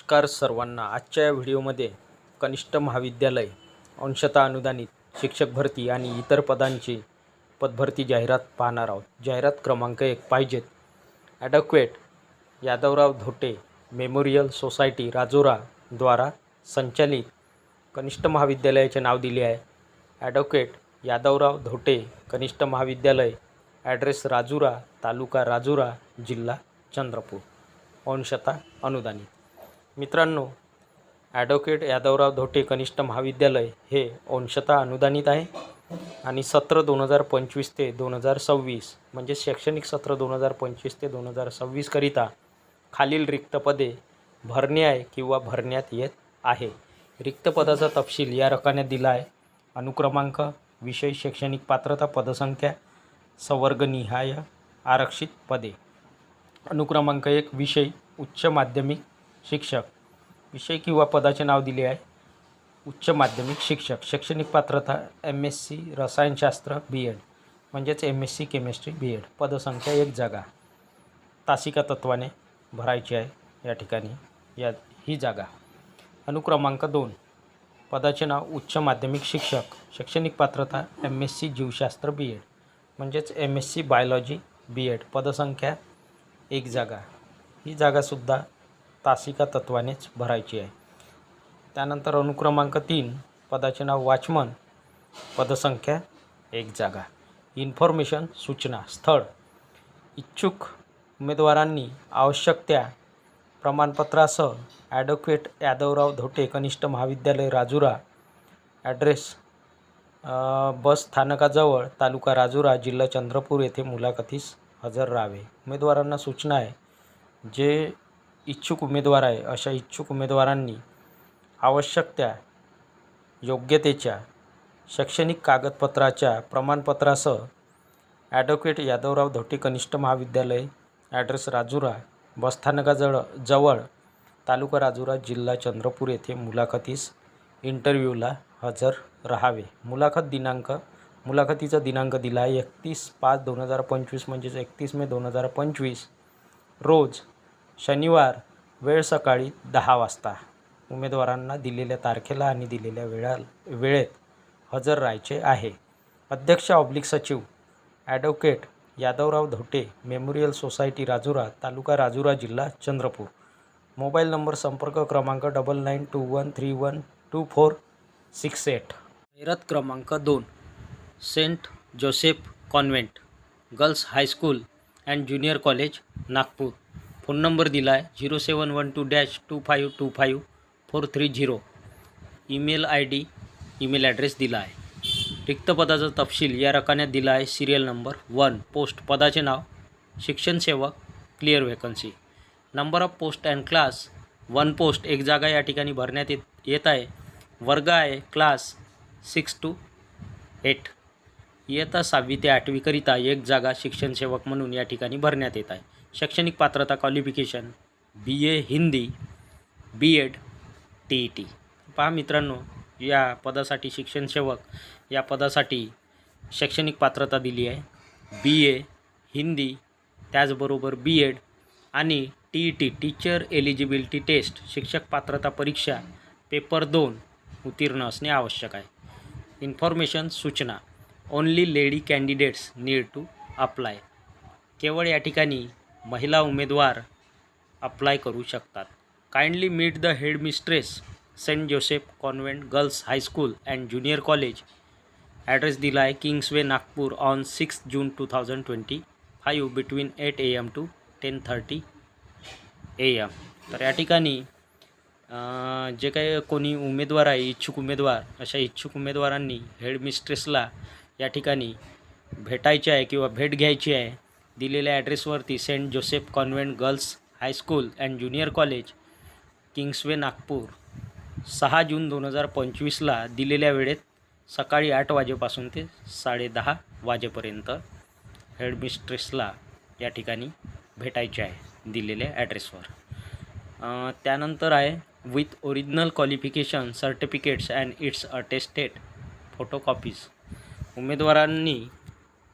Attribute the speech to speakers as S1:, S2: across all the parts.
S1: नमस्कार सर्वांना. आजच्या या व्हिडिओमध्ये कनिष्ठ महाविद्यालय अंशता अनुदानित शिक्षक भरती आणि इतर पदांची पदभरती जाहिरात पाहणार आहोत. जाहिरात क्रमांक एक पाहिजेत. Advocate Yadavrao Dhote memorial society Rajora द्वारा संचालित कनिष्ठ महाविद्यालयाचे नाव दिले आहे. ॲडव्होकेट यादवराव धोटे कनिष्ठ महाविद्यालय ॲड्रेस राजुरा तालुका राजुरा जिल्हा चंद्रपूर अंशता अनुदानित. मित्रांनो ॲडव्होकेट यादवराव धोटे कनिष्ठ महाविद्यालय हे अंशतः अनुदानित आहे आणि सत्र दोन हजार पंचवीस ते दोन हजार सव्वीस म्हणजे शैक्षणिक सत्र दोन हजार पंचवीस ते दोन हजार सव्वीसकरिता खालील रिक्त पदे भरण्याय किंवा भरण्यात येत आहे. रिक्त पदाचा तपशील या रकान्यात दिला आहे. अनुक्रमांक विषय शैक्षणिक पात्रता पदसंख्या संवर्गनिहाय आरक्षित पदे. अनुक्रमांक एक विषय उच्च माध्यमिक शिक्षक. विषय किंवा पदाचे नाव दिले आहे. उच्च माध्यमिक शिक्षक. शैक्षणिक पात्रता एम एस सी रसायनशास्त्र बी एड म्हणजेच M S C chemistry B Ed पदसंख्या एक जागा. तासिका तत्वाने भरायची आहे या ठिकाणी. या ही जागा. अनुक्रमांक दोन. पदाचे नाव उच्च माध्यमिक शिक्षक. शैक्षणिक पात्रता एम एस सी जीवशास्त्र बी एड म्हणजेच M S C biology B Ed पदसंख्या एक जागा. ही जागासुद्धा तासिका तत्वानेच भरायची आहे. त्यानंतर अनुक्रमांक तीन पदाचे नाव वॉचमन पदसंख्या एक जागा. इन्फॉर्मेशन सूचना स्थळ. इच्छुक उमेदवारांनी आवश्यक त्या प्रमाणपत्रासह ॲडव्होकेट यादवराव धोटे कनिष्ठ महाविद्यालय राजुरा ॲड्रेस बस स्थानकाजवळ तालुका राजुरा जिल्हा चंद्रपूर येथे मुलाखतीस हजर राहावे. उमेदवारांना सूचना आहे जे इच्छुक उमेदवार आहे अशा इच्छुक उमेदवारांनी आवश्यक त्या योग्यतेच्या शैक्षणिक कागदपत्राच्या प्रमाणपत्रासह ॲडव्होकेट यादवराव धोटे कनिष्ठ महाविद्यालय ॲड्रेस राजुरा बसस्थानकाजवळ जवळ तालुका राजुरा जिल्हा चंद्रपूर येथे मुलाखतीस इंटरव्ह्यूला हजर राहावे. मुलाखत दिनांक मुलाखतीचा दिनांक दिला आहे एकतीस पाच दोन हजार पंचवीस म्हणजेच एकतीस मे दोन हजार पंचवीस रोज शनिवार वेळ सकाळी दहा वाजता. उमेदवारांना दिलेल्या तारखेला आणि दिलेल्या वेळा वेळेत हजर राहायचे आहे. अध्यक्ष ऑब्लिक सचिव advocate Yadavrao Dhote memorial society Rajura तालुका राजुरा जिल्हा चंद्रपूर. मोबाईल नंबर संपर्क क्रमांक double nine two one three one two four six eight जाहिरात क्रमांक दोन Saint Joseph convent girls high school and junior college Nagpur. Phone number दिला आहे. Zero seven one two dash two five two five four three zero. Email I D email address दिला आहे. रिक्त पदाचा तपशील या रकान्यात दिला आहे. सिरियल नंबर वन पोस्ट पदाचे नाव शिक्षण सेवक clear vacancy number of post and class one post एक जागा या ठिकाणी भरण्यात येत येत आहे. वर्ग आहे क्लास सिक्स टू एट. इयत्ता सहावी ते आठवीकरिता एक जागा शिक्षण सेवक म्हणून या ठिकाणी भरण्यात येत आहे. शैक्षणिक पात्रता qualification B A Hindi B Ed T E T पहा मित्रांनो या पदासाठी शिक्षण सेवक या पदासाठी शैक्षणिक पात्रता दिली आहे. बी ए हिंदी त्याचबरोबर बी एड आणि T E T teacher eligibility test शिक्षक पात्रता परीक्षा पेपर दोन उत्तीर्ण असणे आवश्यक आहे. इन्फॉर्मेशन सूचना. Only lady candidates need to apply केवळ या ठिकाणी महिला उमेदवार अप्लाय करू शकतात. Kindly meet the head mistress Saint Joseph convent girls high school and junior college address दिला आहे Kingsway Nagpur on six June two thousand twenty five between eight A M to ten thirty A M तर या ठिकाणी जे काही कोणी उमेदवार आहे इच्छुक उमेदवार अशा इच्छुक उमेदवारांनी हेड मिस्ट्रेसला या ठिकाणी भेटायचे आहे किंवा भेट घ्यायची आहे दिलेल्या ॲड्रेसवरती Saint Joseph convent girls high school and junior college Kingsway Nagpur. सहा जून दोन हजार पंचवीसला दिलेल्या वेळेत सकाळी आठ वाजेपासून ते साडेदहा वाजेपर्यंत हेडमिस्ट्रेसला या ठिकाणी भेटायचे आहे दिलेल्या ॲड्रेसवर त्यानंतर आहे with original qualification certificates and its attested photocopies उमेदवारांनी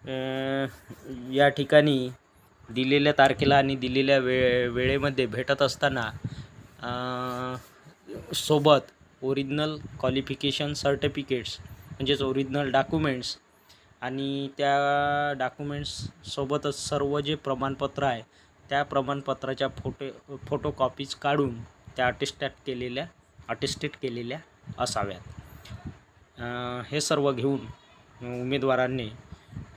S1: या ठिकाणी दिलेल्या तारखेला आणि दिलेल्या वे वेळेमध्ये भेटत असताना सोबत ओरिजिनल क्वालिफिकेशन सर्टिफिकेट्स म्हणजेच ओरिजिनल डॉक्युमेंट्स आणि त्या डॉक्युमेंट्ससोबतच सर्व जे प्रमाणपत्र आहे त्या प्रमाणपत्राच्या फोटो फोटोकॉपीज काढून त्या अटेस्टॅट केलेल्या अटेस्टेट केलेल्या असाव्यात. हे सर्व घेऊन उमेदवारांनी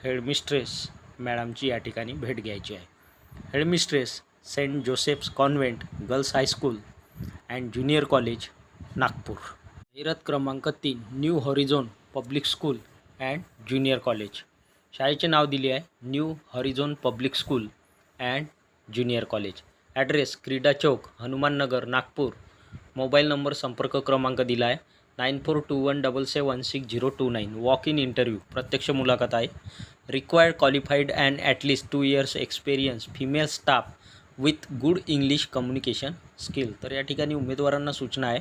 S1: हेडमिस्ट्रेस मॅडमची या ठिकाणी भेट घ्यायची आहे. Headmistress Saint Joseph's convent girls high school and junior college Nagpur. जाहिरात क्रमांक तीन new horizon public school and junior college. शाळेचे नाव दिले आहे new horizon public school and junior college. Address क्रीडा चौक हनुमान नगर नागपूर. मोबाईल नंबर संपर्क क्रमांक दिला आहे nine four two one double seven six zero two nine. Walk in interview प्रत्यक्ष मुलाखत आहे. Required qualified and at least two years experience female staff with good English communication skill तर या ठिकाणी उमेदवारांना सूचना आहे.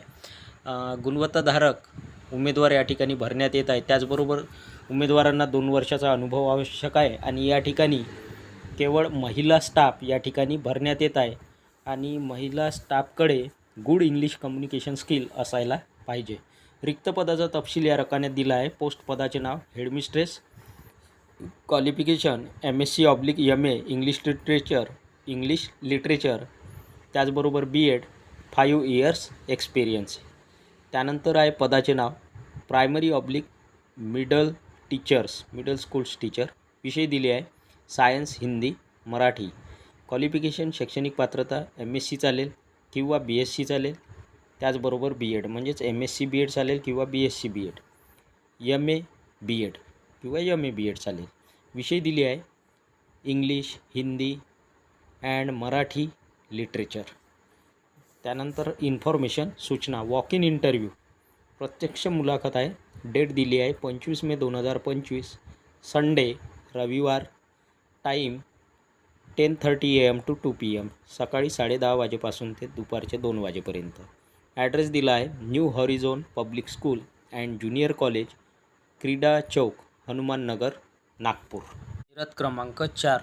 S1: गुणवत्ताधारक उमेदवार या ठिकाणी भरण्यात येत आहे त्याचबरोबर उमेदवारांना दोन वर्षाचा अनुभव आवश्यक आहे आणि या ठिकाणी केवळ महिला स्टाफ या ठिकाणी भरण्यात येत आहे आणि महिला स्टाफकडे गुड इंग्लिश कम्युनिकेशन स्किल असायला पाहिजे. रिक्त पदाचा तपशील या रकान्यात दिला आहे. पोस्ट पदाचे नाव headmistress qualification M S C oblique M A English literature English literature त्याचबरोबर B Ed five years experience त्यानंतर आहे पदाचे नाव primary oblique middle teachers middle schools teacher विषय दिले आहे सायन्स हिंदी मराठी. क्वालिफिकेशन शैक्षणिक पात्रता एम एस सी चालेल किंवा बी एस सी चालेल. त्याचबरोबर बी एड म्हणजेच M S C B Ed चालेल किंवा B S C B Ed M A B Ed किंवा एम ए बी एड चालेल. विषय दिली आहे. English Hindi and Marathi literature त्यानंतर इन्फॉर्मेशन सूचना वॉक इन इंटरव्ह्यू प्रत्यक्ष मुलाखत आहे. डेट दिली आहे पंचवीस मे दोन हजार पंचवीस. संडे रविवार. Time ten thirty A M to two P M सकाळी साडेदहा वाजेपासून ते दुपारचे दोन वाजेपर्यंत. ॲड्रेस दिला आहे new horizon public school and junior college क्रीडा चौक हनुमान नगर नागपूर. जाहिरात क्रमांक चार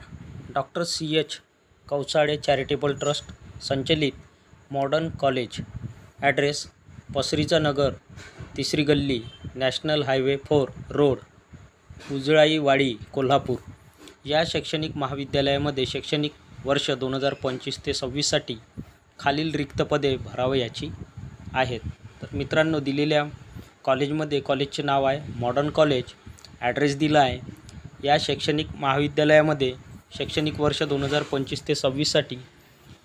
S1: doctor C H Kausale charitable trust संचलित modern college. Address Pasricha Nagar तिसरी गल्ली national highway four road Ujalaiwadi Kolhapur. या शैक्षणिक महाविद्यालयामध्ये शैक्षणिक वर्ष दोन हजार पंचवीस ते सव्वीससाठी खालील रिक्त पदे भरावयाची आहेत. तर मित्रांनो दिलेल्या कॉलेजमध्ये कॉलेजचे नाव आहे मॉडर्न कॉलेज ॲड्रेस दिला आहे. या शैक्षणिक महाविद्यालयामध्ये शैक्षणिक वर्ष दोन हजार पंचवीस ते सव्वीससाठी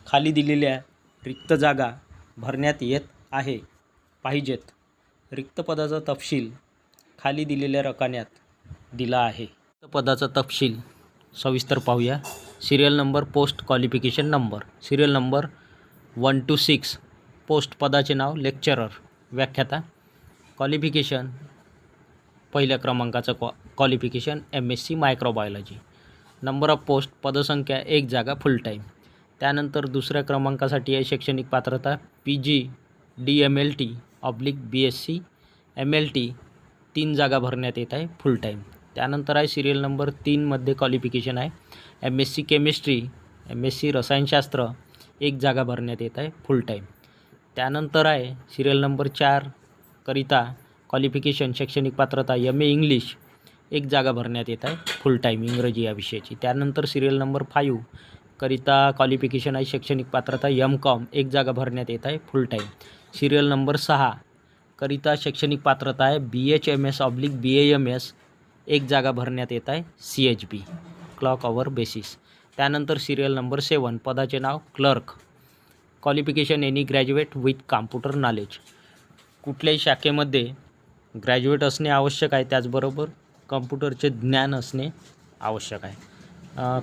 S1: खाली दिलेल्या रिक्त जागा भरण्यात येत आहे पाहिजेत. रिक्त पदाचा तपशील खाली दिलेल्या रकान्यात दिला आहे. रिक्त पदाचा तपशील सविस्तर पाहूया. Serial number post qualification number. Serial number one two six. Post पदाचे नाव लेक्चरर व्याख्याता क्वालिफिकेशन पहिल्या क्रमांकाचं qua qualification M S C microbiology number of post पदसंख्या एक जागा फुल टाईम त्यानंतर दुसऱ्या क्रमांकासाठी आहे शैक्षणिक पात्रता P G D M L T oblique B S C M L T तीन जागा भरण्यात येत आहे फुल टाईम त्यानंतर आहे सिरियल नंबर तीनमध्ये क्वालिफिकेशन आहे M S C chemistry M S C रसायनशास्त्र एक जागा भरण्यात येत आहे फुल टाईम त्यानंतर आहे सिरियल नंबर चार करिता क्वालिफिकेशन शैक्षणिक पात्रता एम ए इंग्लिश एक जागा भरण्यात येत आहे फुल टाईम इंग्रजी या विषयाची. त्यानंतर सिरियल नंबर फाईव्ह करिता क्वालिफिकेशन आहे शैक्षणिक पात्रता एम कॉम एक जागा भरण्यात येत आहे फुल टाईम सिरियल नंबर सहा करिता शैक्षणिक पात्रता आहे B H M S oblique B A M S एक जागा भरण्यात येत आहे C H B clock hour basis त्यानंतर सिरियल नंबर सेवन पदाचे नाव clerk qualification any graduate with computer knowledge कुठल्याही शाखेमध्ये ग्रॅज्युएट असणे आवश्यक आहे त्याचबरोबर कम्प्युटरचे ज्ञान असणे आवश्यक आहे.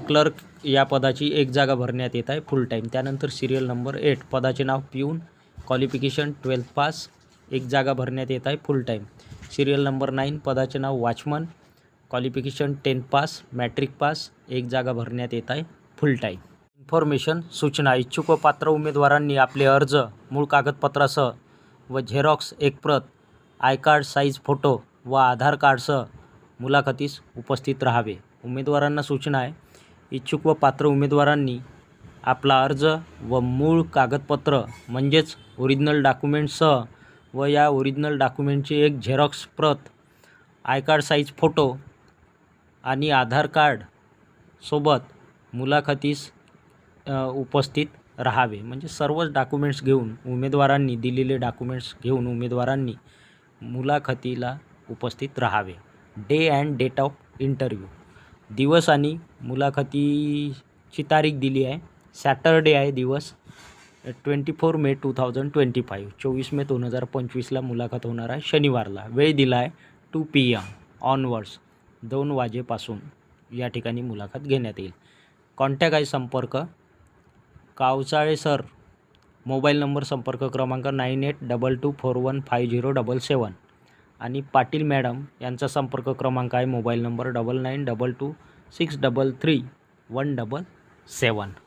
S1: क्लर्क या पदाची एक जागा भरण्यात येत आहे फुल टाईम त्यानंतर सिरियल नंबर एट पदाचे नाव पिऊन क्वालिफिकेशन ट्वेल्थ पास एक जागा भरण्यात येत आहे full time serial number nine पदाचे नाव watchman qualification ten pass matric pass एक जागा भरण्यात येत आहे फुल टाईम इन्फॉर्मेशन सूचना इच्छुक व पात्र उमेदवारांनी आपले अर्ज मूळ कागदपत्रासह व झेरॉक्स एक प्रत आय कार्ड साईज फोटो व आधार कार्डसह मुलाखतीस उपस्थित राहावे. उमेदवारांना सूचना आहे इच्छुक व पात्र उमेदवारांनी आपला अर्ज व मूळ कागदपत्र म्हणजेच ओरिजिनल डॉक्युमेंटसह व या ओरिजिनल डॉक्युमेंटची एक झेरॉक्स प्रत आय कार्ड साईज फोटो आणि आधार कार्ड सोबत मुलाखतीस उपस्थित राहावे. म्हणजे सर्वच डॉक्युमेंट्स घेऊन उमेदवारांनी दिलेले डॉक्युमेंट्स घेऊन उमेदवारांनी मुलाखतीला उपस्थित राहावे. Day and date of interview दिवस आणि मुलाखतीची तारीख दिली आहे. सॅटरडे आहे दिवस. Twenty four May two thousand twenty five चोवीस मे दोन हजार पंचवीसला मुलाखत होणार आहे शनिवारला. वेळ दिला आहे टू पी एम ऑनवर्ड्स दोन वाजेपासून या ठिकाणी मुलाखत घेण्यात येईल. कॉन्टॅक्ट आहे संपर्क. कावचाळे सर. मोबाईल नंबर संपर्क क्रमांक nine eight double two four one five zero double seven. आणि पाटील मॅडम यांचा संपर्क क्रमांक आहे mobile number double nine double two six double three one double seven.